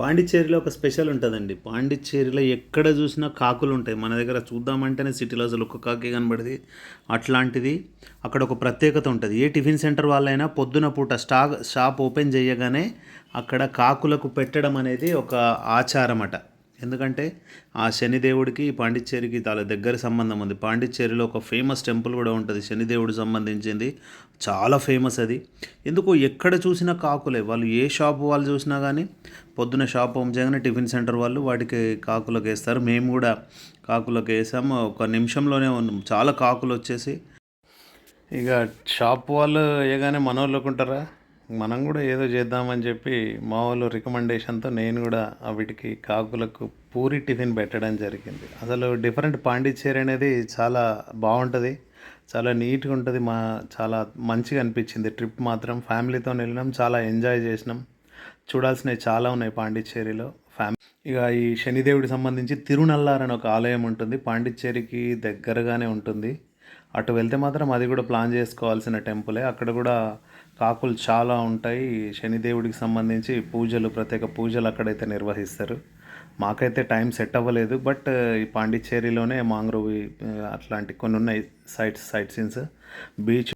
పాండిచ్చేరిలో ఒక స్పెషల్ ఉంటుందండి. పాండిచ్చేరిలో ఎక్కడ చూసినా కాకులు ఉంటాయి. మన దగ్గర చూద్దామంటేనే సిటీలో అసలు ఒక్క కాకి కనబడింది. అట్లాంటిది అక్కడ ఒక ప్రత్యేకత ఉంటుంది. ఏ టిఫిన్ సెంటర్ వాళ్ళైనా పొద్దున పూట స్టా షాప్ ఓపెన్ చేయగానే అక్కడ కాకులకు పెట్టడం అనేది ఒక ఆచారం అట ఎందుకంటే ఆ శనిదేవుడికి పాండిచ్చేరికి చాలా దగ్గర సంబంధం ఉంది. పాండిచ్చేరిలో ఒక ఫేమస్ టెంపుల్ కూడా ఉంటుంది శనిదేవుడికి సంబంధించింది. చాలా ఫేమస్ అది. ఎందుకు ఎక్కడ చూసినా కాకులే. వాళ్ళు ఏ షాప్ వాళ్ళు చూసినా కానీ పొద్దున షాప్ ఓం చేయగానే టిఫిన్ సెంటర్ వాళ్ళు వాటికి కాకులకు వేస్తారు. మేము కూడా కాకులకు వేసాము. ఒక నిమిషంలోనే ఉన్నాం. చాలా కాకులు వచ్చేసి. ఇక షాప్ వాళ్ళు ఏగానే మన ఉంటారా మనం కూడా ఏదో చేద్దామని చెప్పి మా వాళ్ళు రికమెండేషన్తో నేను కూడా వీటికి కాకులకు పూరి టిఫిన్ పెట్టడం జరిగింది. అసలు డిఫరెంట్ పాండిచ్చేరి అనేది చాలా బాగుంటుంది చాలా నీట్గా ఉంటుంది మా చాలా మంచిగా అనిపించింది. ట్రిప్ మాత్రం ఫ్యామిలీతో వెళ్ళినాం చాలా ఎంజాయ్ చేసినాం. చూడాల్సినవి చాలా ఉన్నాయి పాండిచ్చేరిలో. ఫ్యామిలీ ఇక ఈ శనిదేవుడికి సంబంధించి తిరునల్లార్ అని ఒక ఆలయం ఉంటుంది పాండిచ్చేరికి దగ్గరగానే ఉంటుంది. అటు వెళ్తే మాత్రం అది కూడా ప్లాన్ చేసుకోవాల్సిన టెంపులే. అక్కడ కూడా కాకులు చాలా ఉంటాయి. శనిదేవుడికి సంబంధించి పూజలు ప్రత్యేక పూజలు అక్కడైతే నిర్వహిస్తారు. మాకైతే టైం సెట్ అవ్వలేదు బట్ ఈ పాండిచ్చేరిలోనే మాంగ్రోవి అట్లాంటి కొన్ని ఉన్నాయి సైట్స్ సైట్ సీన్స్. బీచ్